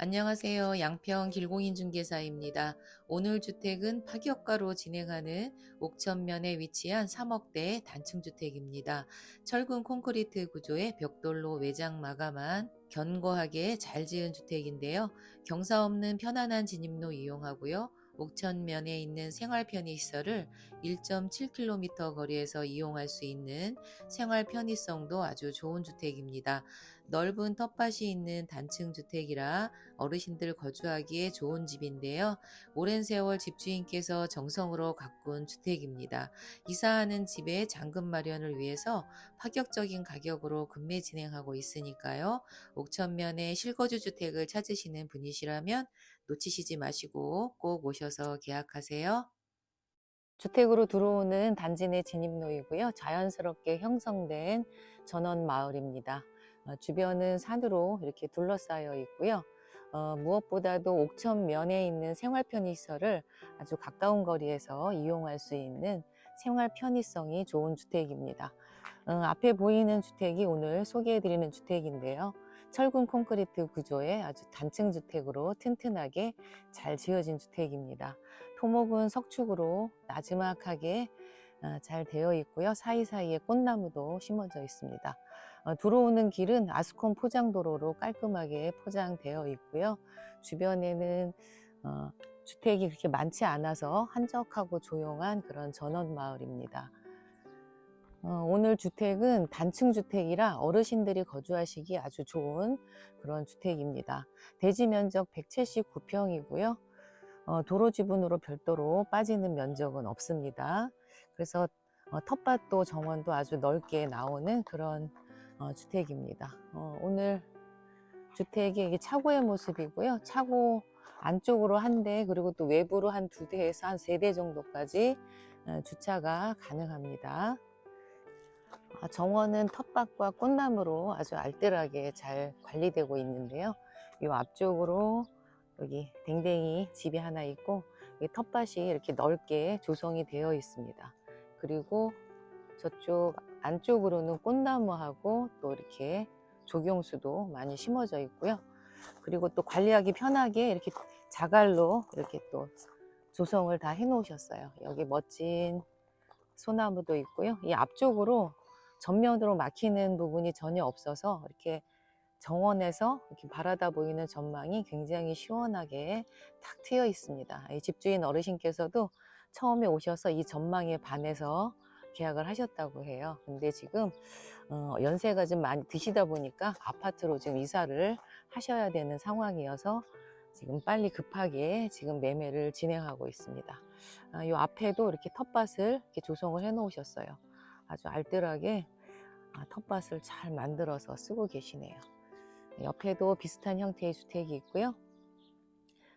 안녕하세요. 양평 길공인 중개사입니다. 오늘 주택은 파격가로 진행하는 옥천면에 위치한 3억대 단층주택입니다. 철근 콘크리트 구조의 벽돌로 외장 마감한 견고하게 잘 지은 주택인데요. 경사 없는 편안한 진입로 이용하고요. 옥천면에 있는 생활 편의시설을 1.7km 거리에서 이용할 수 있는 생활 편의성도 아주 좋은 주택입니다. 넓은 텃밭이 있는 단층 주택이라 어르신들 거주하기에 좋은 집인데요. 오랜 세월 집주인께서 정성으로 가꾼 주택입니다. 이사하는 집에 잔금 마련을 위해서 파격적인 가격으로 금매 진행하고 있으니까요. 옥천면에 실거주 주택을 찾으시는 분이시라면 놓치시지 마시고 꼭 오셔서 계약하세요. 주택으로 들어오는 단지 내 진입로이고요. 자연스럽게 형성된 전원 마을입니다. 어, 주변은 산으로 이렇게 둘러싸여 있고요. 어, 무엇보다도 옥천면에 있는 생활 편의시설을 아주 가까운 거리에서 이용할 수 있는 생활 편의성이 좋은 주택입니다. 어, 앞에 보이는 주택이 오늘 소개해드리는 주택인데요. 철근 콘크리트 구조의 아주 단층 주택으로 튼튼하게 잘 지어진 주택입니다. 토목은 석축으로 나지막하게 어, 잘 되어 있고요. 사이사이에 꽃나무도 심어져 있습니다. 어, 들어오는 길은 아스콘 포장도로로 깔끔하게 포장되어 있고요. 주변에는 어, 주택이 그렇게 많지 않아서 한적하고 조용한 그런 전원 마을입니다. 어, 오늘 주택은 단층 주택이라 어르신들이 거주하시기 아주 좋은 그런 주택입니다. 대지 면적 179평이고요. 어, 도로 지분으로 별도로 빠지는 면적은 없습니다. 그래서 어, 텃밭도 정원도 아주 넓게 나오는 그런 어, 주택입니다. 어, 오늘 주택이 이게 차고의 모습이고요. 차고 안쪽으로 한 대, 그리고 또 외부로 한 두 대에서 한 세 대 정도까지 어, 주차가 가능합니다. 아, 정원은 텃밭과 꽃나무로 아주 알뜰하게 잘 관리되고 있는데요. 이 앞쪽으로 여기 댕댕이 집이 하나 있고 이 텃밭이 이렇게 넓게 조성이 되어 있습니다. 그리고 저쪽 안쪽으로는 꽃나무하고 또 이렇게 조경수도 많이 심어져 있고요. 그리고 또 관리하기 편하게 이렇게 자갈로 이렇게 또 조성을 다 해 놓으셨어요. 여기 멋진 소나무도 있고요. 이 앞쪽으로 전면으로 막히는 부분이 전혀 없어서 이렇게 정원에서 이렇게 바라다 보이는 전망이 굉장히 시원하게 탁 트여 있습니다. 이 집주인 어르신께서도 처음에 오셔서 이 전망에 반해서 계약을 하셨다고 해요. 근데 지금 어, 연세가 좀 많이 드시다 보니까 아파트로 지금 이사를 하셔야 되는 상황이어서 지금 빨리 급하게 지금 매매를 진행하고 있습니다. 아, 이 앞에도 이렇게 텃밭을 이렇게 조성을 해 놓으셨어요. 아주 알뜰하게 아, 텃밭을 잘 만들어서 쓰고 계시네요. 옆에도 비슷한 형태의 주택이 있고요.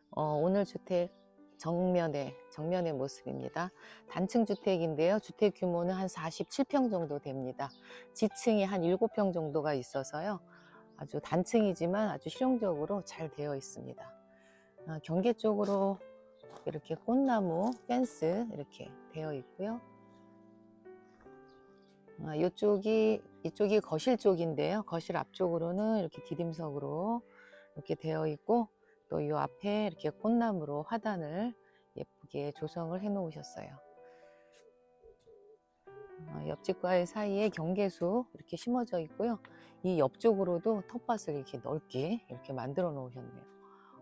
어, 오늘 주택 정면의 정면의 모습입니다. 단층 주택인데요. 주택 규모는 한 47평 정도 됩니다. 지층이 한 7평 정도가 있어서요. 아주 단층이지만 아주 실용적으로 잘 되어 있습니다. 아, 경계 쪽으로 이렇게 꽃나무 펜스 이렇게 되어 있고요. 아, 이쪽이 이쪽이 거실 쪽인데요. 거실 앞쪽으로는 이렇게 디딤석으로 이렇게 되어 있고 또 이 앞에 이렇게 꽃나무로 화단을 예쁘게 조성을 해 놓으셨어요. 어, 옆집과의 사이에 경계수 이렇게 심어져 있고요. 이 옆쪽으로도 텃밭을 이렇게 넓게 이렇게 만들어 놓으셨네요.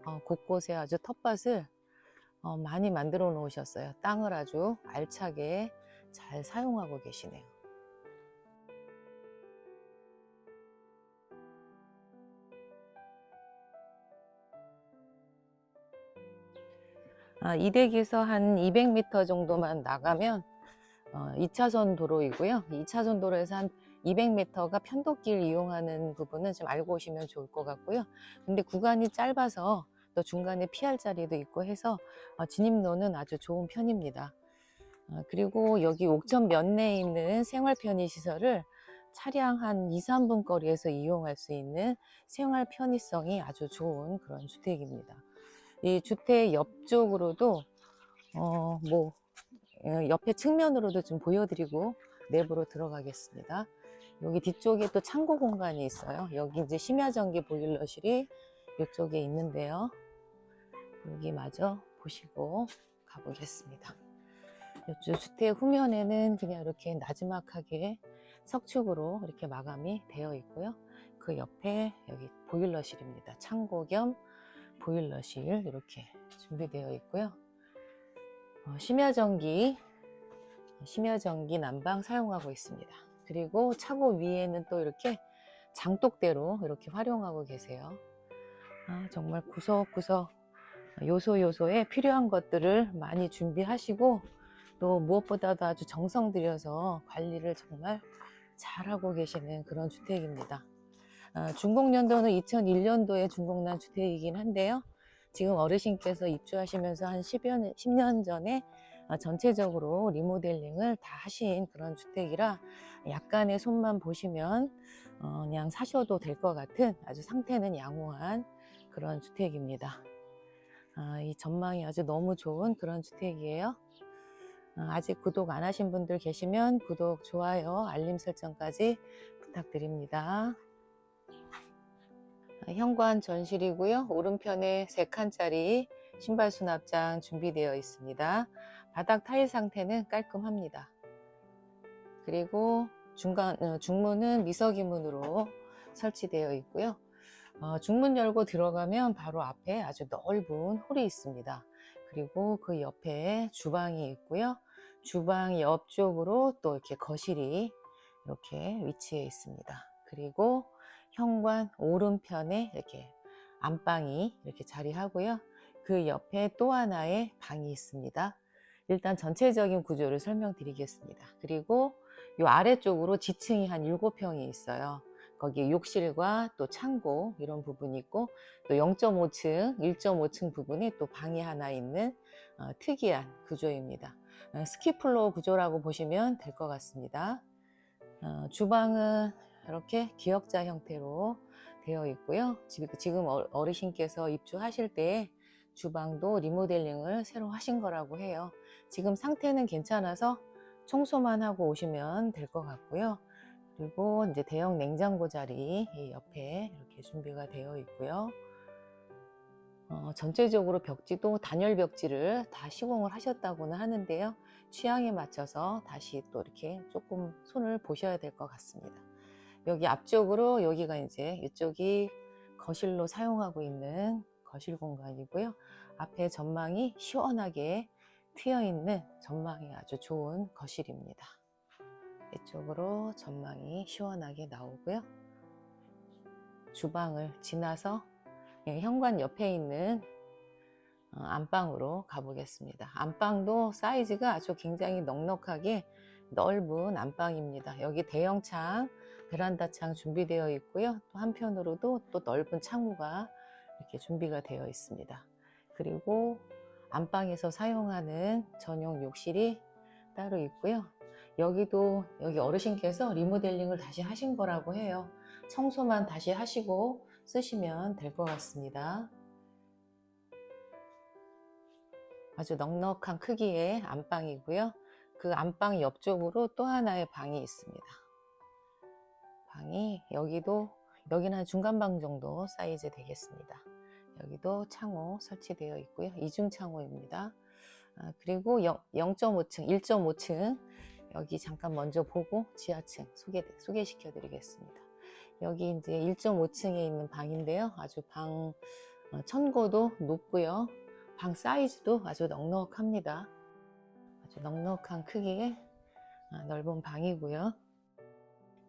어, 곳곳에 아주 텃밭을 어, 많이 만들어 놓으셨어요. 땅을 아주 알차게 잘 사용하고 계시네요. 아, 이 댁에서 한 200m 정도만 나가면 어, 2차선 도로이고요. 2차선 도로에서 한 200m가 편도길 이용하는 부분은 좀 알고 오시면 좋을 것 같고요. 근데 구간이 짧아서 또 중간에 피할 자리도 있고 해서 어, 진입로는 아주 좋은 편입니다. 어, 그리고 여기 옥천 면내에 있는 생활 편의시설을 차량 한 2, 3분 거리에서 이용할 수 있는 생활 편의성이 아주 좋은 그런 주택입니다. 이 주택 옆쪽으로도 어, 뭐 어, 옆에 측면으로도 좀 보여드리고 내부로 들어가겠습니다. 여기 뒤쪽에 또 창고 공간이 있어요. 여기 이제 심야전기 보일러실이 이쪽에 있는데요. 여기 마저 보시고 가보겠습니다. 이쪽 주택 후면에는 그냥 이렇게 나지막하게 석축으로 이렇게 마감이 되어 있고요. 그 옆에 여기 보일러실입니다. 창고 겸 보일러실 이렇게 준비되어 있고요. 어, 심야전기, 심야전기 난방 사용하고 있습니다. 그리고 차고 위에는 또 이렇게 장독대로 이렇게 활용하고 계세요. 아, 정말 구석구석 요소 요소에 필요한 것들을 많이 준비하시고 또 무엇보다도 아주 정성 들여서 관리를 정말 잘하고 계시는 그런 주택입니다. 아, 준공연도는 2001년도에 준공난 주택이긴 한데요. 지금 어르신께서 입주하시면서 한 10여, 10년 전에 아, 전체적으로 리모델링을 다 하신 그런 주택이라 약간의 손만 보시면 어, 그냥 사셔도 될 것 같은 아주 상태는 양호한 그런 주택입니다. 아, 이 전망이 아주 너무 좋은 그런 주택이에요. 아, 아직 구독 안 하신 분들 계시면 구독, 좋아요, 알림 설정까지 부탁드립니다. 아, 현관 전실이고요. 오른편에 3칸짜리 신발 수납장 준비되어 있습니다. 바닥 타일 상태는 깔끔합니다. 그리고 중간, 어, 중문은 미석이문으로 설치되어 있고요. 어, 중문 열고 들어가면 바로 앞에 아주 넓은 홀이 있습니다. 그리고 그 옆에 주방이 있고요. 주방 옆쪽으로 또 이렇게 거실이 이렇게 위치해 있습니다. 그리고 현관 오른편에 이렇게 안방이 이렇게 자리하고요. 그 옆에 또 하나의 방이 있습니다. 일단 전체적인 구조를 설명드리겠습니다. 그리고 이 아래쪽으로 지층이 한 7평이 있어요. 거기에 욕실과 또 창고 이런 부분이 있고 또 0.5층, 1.5층 부분에 또 방이 하나 있는 어, 특이한 구조입니다. 어, 스키플로어 구조라고 보시면 될 것 같습니다. 어, 주방은 이렇게 기역자 형태로 되어 있고요. 지- 지금 어- 어르신께서 입주하실 때 주방도 리모델링을 새로 하신 거라고 해요. 지금 상태는 괜찮아서 청소만 하고 오시면 될 것 같고요. 그리고 이제 대형 냉장고 자리 이 옆에 이렇게 준비가 되어 있고요. 어, 전체적으로 벽지도 단열 벽지를 다 시공을 하셨다고는 하는데요. 취향에 맞춰서 다시 또 이렇게 조금 손을 보셔야 될 것 같습니다. 여기 앞쪽으로 여기가 이제 이쪽이 거실로 사용하고 있는 거실 공간이고요. 앞에 전망이 시원하게 트여 있는 전망이 아주 좋은 거실입니다. 이쪽으로 전망이 시원하게 나오고요. 주방을 지나서 예, 현관 옆에 있는 어, 안방으로 가보겠습니다. 안방도 사이즈가 아주 굉장히 넉넉하게 넓은 안방입니다. 여기 대형 창, 베란다 창 준비되어 있고요. 또 한편으로도 또 넓은 창호가 이렇게 준비가 되어 있습니다. 그리고 안방에서 사용하는 전용 욕실이 따로 있고요. 여기도 여기 어르신께서 리모델링을 다시 하신 거라고 해요. 청소만 다시 하시고 쓰시면 될 것 같습니다. 아주 넉넉한 크기의 안방이고요. 그 안방 옆쪽으로 또 하나의 방이 있습니다. 방이 여기도 여기는 한 중간방 정도 사이즈 되겠습니다. 여기도 창호 설치되어 있고요. 이중 창호입니다. 아, 그리고 0.5층, 1.5층 여기 잠깐 먼저 보고 지하층 소개, 소개시켜 드리겠습니다. 여기 이제 1.5층에 있는 방인데요. 아주 방 어, 천고도 높고요. 방 사이즈도 아주 넉넉합니다. 아주 넉넉한 크기의 아, 넓은 방이고요.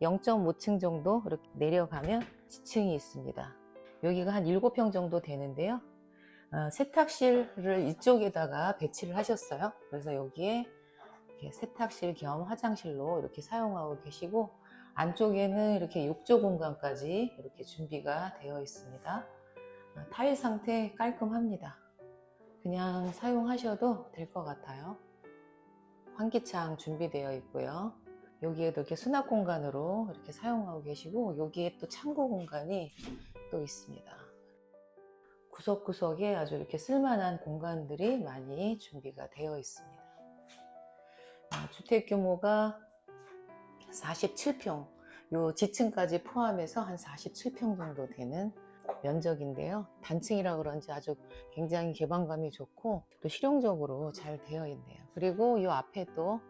0.5층 정도 이렇게 내려가면 지층이 있습니다. 여기가 한 7평 정도 되는데요. 어, 세탁실을 이쪽에다가 배치를 하셨어요. 그래서 여기에 세탁실 겸 화장실로 이렇게 사용하고 계시고 안쪽에는 이렇게 욕조 공간까지 이렇게 준비가 되어 있습니다. 어, 타일 상태 깔끔합니다. 그냥 사용하셔도 될 것 같아요. 환기창 준비되어 있고요. 여기에도 이렇게 수납 공간으로 이렇게 사용하고 계시고 여기에 또 창고 공간이 또 있습니다. 구석구석에 아주 이렇게 쓸만한 공간들이 많이 준비가 되어 있습니다. 아, 주택 규모가 47평, 요 지층까지 포함해서 한 47평 정도 되는 면적인데요. 단층이라 그런지 아주 굉장히 개방감이 좋고 또 실용적으로 잘 되어 있네요. 그리고 이 앞에 또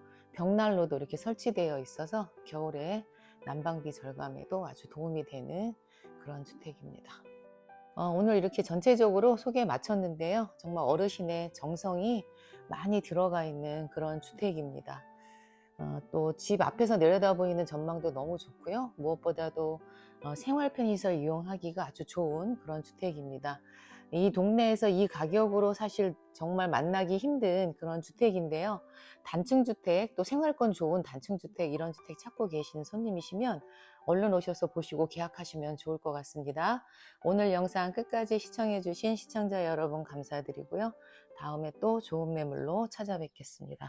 벽난로도 이렇게 설치되어 있어서 겨울에 난방비 절감에도 아주 도움이 되는 그런 주택입니다. 어, 오늘 이렇게 전체적으로 소개 마쳤는데요. 정말 어르신의 정성이 많이 들어가 있는 그런 주택입니다. 어, 또집 앞에서 내려다 보이는 전망도 너무 좋고요. 무엇보다도 어, 생활 편의시설 이용하기가 아주 좋은 그런 주택입니다. 이 동네에서 이 가격으로 사실 정말 만나기 힘든 그런 주택인데요. 단층 주택, 또 생활권 좋은 단층 주택 이런 주택 찾고 계시는 손님이시면 얼른 오셔서 보시고 계약하시면 좋을 것 같습니다. 오늘 영상 끝까지 시청해주신 시청자 여러분 감사드리고요. 다음에 또 좋은 매물로 찾아뵙겠습니다.